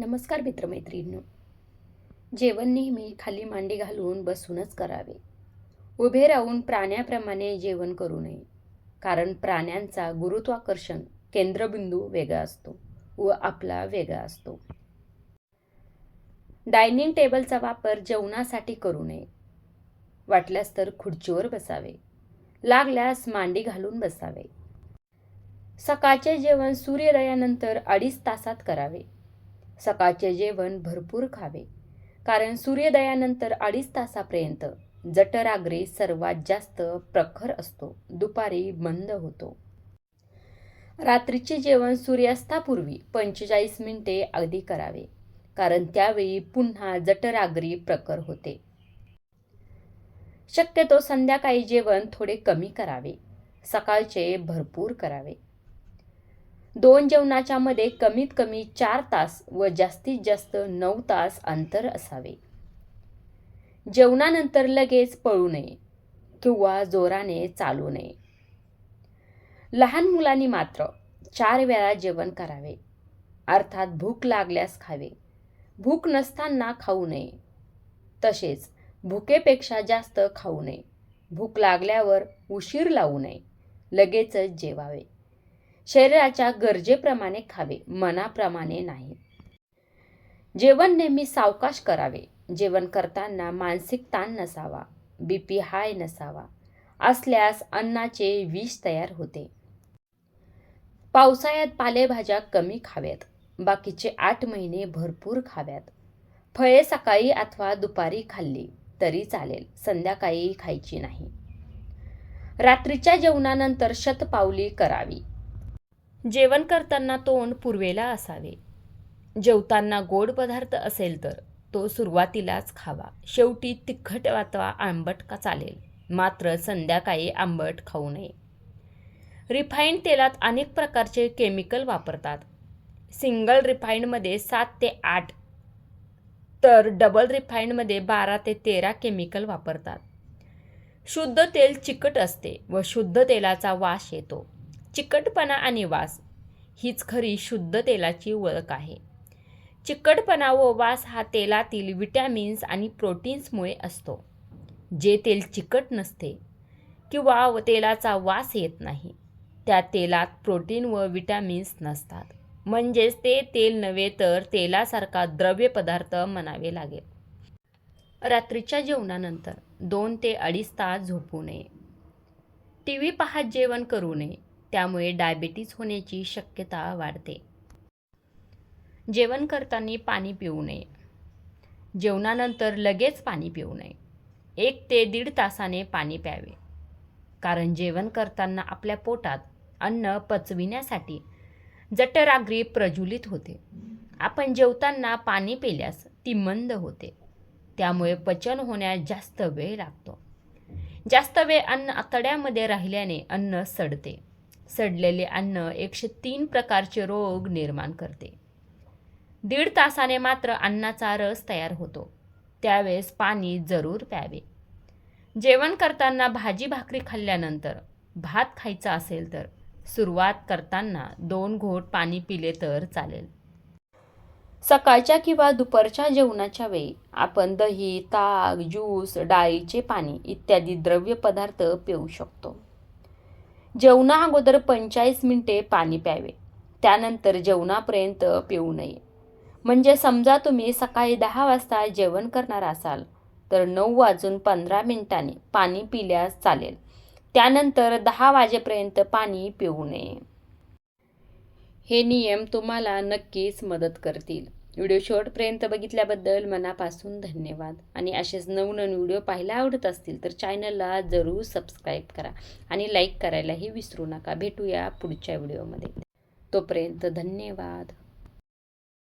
नमस्कार मित्रमैत्रिणींनो. जेवण नेहमी खाली मांडी घालून बसूनच करावे. उभे राहून प्राण्याप्रमाणे जेवण करू नये. कारण प्राण्यांचा गुरुत्वाकर्षण केंद्रबिंदू वेगळा असतो व आपला वेगळा असतो. डायनिंग टेबलचा वापर जेवणासाठी करू नये. वाटल्यास तर खुर्चीवर बसावे. लागल्यास मांडी घालून बसावे. सकाळचे जेवण सूर्योदयानंतर अडीच तासात करावे. सकाळचे जेवण भरपूर खावे. कारण सूर्योदयानंतर अडीच तासापर्यंत जठराग्रे सर्वात जास्त प्रखर असतो. दुपारी मंद होतो. रात्रीचे जेवण सूर्यास्तापूर्वी पंचेचाळीस मिनिटे अगदी करावे. कारण त्यावेळी पुन्हा जठराग्री प्रखर होते. शक्यतो संध्याकाळी जेवण थोडे कमी करावे. सकाळचे भरपूर करावे. दोन जेवणाच्या मध्ये कमीत कमी चार तास व जास्तीत जास्त नऊ तास अंतर असावे. जेवणानंतर लगेच पळू नये किंवा जोराने चालू नये. लहान मुलांनी मात्र चार वेळा जेवण करावे. अर्थात भूक लागल्यास खावे. भूक नसताना खाऊ नये. तसेच भुकेपेक्षा जास्त खाऊ नये. भूक लागल्यावर उशीर लावू नये. लगेचच जेवावे. शरीराच्या गरजेप्रमाणे खावे मनाप्रमाणे नाही. जेवण नेहमी सावकाश करावे. जेवण करताना मानसिक ताण नसावा बीपी हाय नसावा असल्यास अन्नाचे विष तयार होते. पावसाळ्यात पालेभाज्या कमी खाव्यात. बाकीचे आठ महिने भरपूर खाव्यात. फळे सकाळी अथवा दुपारी खाल्ली तरी चालेल संध्याकाळी खायची नाही. रात्रीच्या जेवणानंतर शतपावली करावी. जेवण करताना तोंड पूर्वेला असावे. जेवताना गोड पदार्थ असेल तर तो सुरुवातीलाच खावा. शेवटी तिखट अथवा आंबट का चालेल? मात्र संध्याकाळी आंबट खाऊ नये. रिफाईंड तेलात अनेक प्रकारचे केमिकल वापरतात. सिंगल रिफाईंडमध्ये सात ते आठ तर डबल रिफाईंडमध्ये बारा ते तेरा केमिकल वापरतात. शुद्ध तेल चिकट असते व शुद्ध तेलाचा वास येतो. चिकटपणा आणि वास हीच खरी शुद्ध तेलाची ओळख आहे. चिकटपणा व वास हा तेलातील विटॅमिन्स आणि प्रोटीन्समुळे असतो. जे तेल चिकट नसते किंवा व तेलाचा वास येत नाही त्या तेलात प्रोटीन व विटॅमिन्स नसतात. म्हणजेच ते तेल नव्हे तर तेलासारखा द्रव्य पदार्थ म्हणावे लागेल. रात्रीच्या जेवणानंतर दोन ते अडीच तास झोपू नये. टी व्ही पाहत जेवण करू नये. त्यामुळे डायबिटीज होण्याची शक्यता वाढते. जेवण करताना पाणी पिऊ नये. जेवणानंतर लगेच पाणी पिऊ नये. एक ते दीड तासाने पाणी प्यावे. कारण जेवण करताना आपल्या पोटात अन्न पचविण्यासाठी जठराग्री प्रज्वलित होते. आपण जेवताना पाणी पिल्यास ती मंद होते. त्यामुळे पचन होण्यास जास्त वेळ लागतो. जास्त वेळ अन्न आतड्यामध्ये राहिल्याने अन्न सडते. सडलेले अन्न एकशे तीन प्रकारचे रोग निर्माण करते. दीड तासाने मात्र अन्नाचा रस तयार होतो. त्यावेळेस पाणी जरूर प्यावे. जेवण करताना भाजी भाकरी खाल्ल्यानंतर भात खायचा असेल तर सुरुवात करताना दोन घोट पाणी पिले तर चालेल. सकाळच्या किंवा दुपारच्या जेवणाच्या वेळी आपण दही ताक ज्यूस डाळीचे पाणी इत्यादी द्रव्य पदार्थ पिऊ शकतो. जेवणा अगोदर पंचेचाळीस मिनिटे पाणी प्यावे. त्यानंतर जेवणापर्यंत पिऊ नये. म्हणजे समजा तुम्ही सकाळी दहा वाजता जेवण करणार असाल तर नऊ वाजून पंधरा मिनिटांनी पाणी पिल्यास चालेल. त्यानंतर दहा वाजेपर्यंत पाणी पिऊ नये. हे नियम तुम्हाला नक्कीच मदत करतील. व्हिडिओ शेवटपर्यंत बघितल्याबद्दल मनापासून धन्यवाद. आणि असेच नवनवीन व्हिडिओ पाहायला आवडत असतील तर चॅनलला जरूर सबस्क्राईब करा आणि लाईक करायलाही विसरू नका. भेटूया पुढच्या व्हिडिओमध्ये. तोपर्यंत धन्यवाद.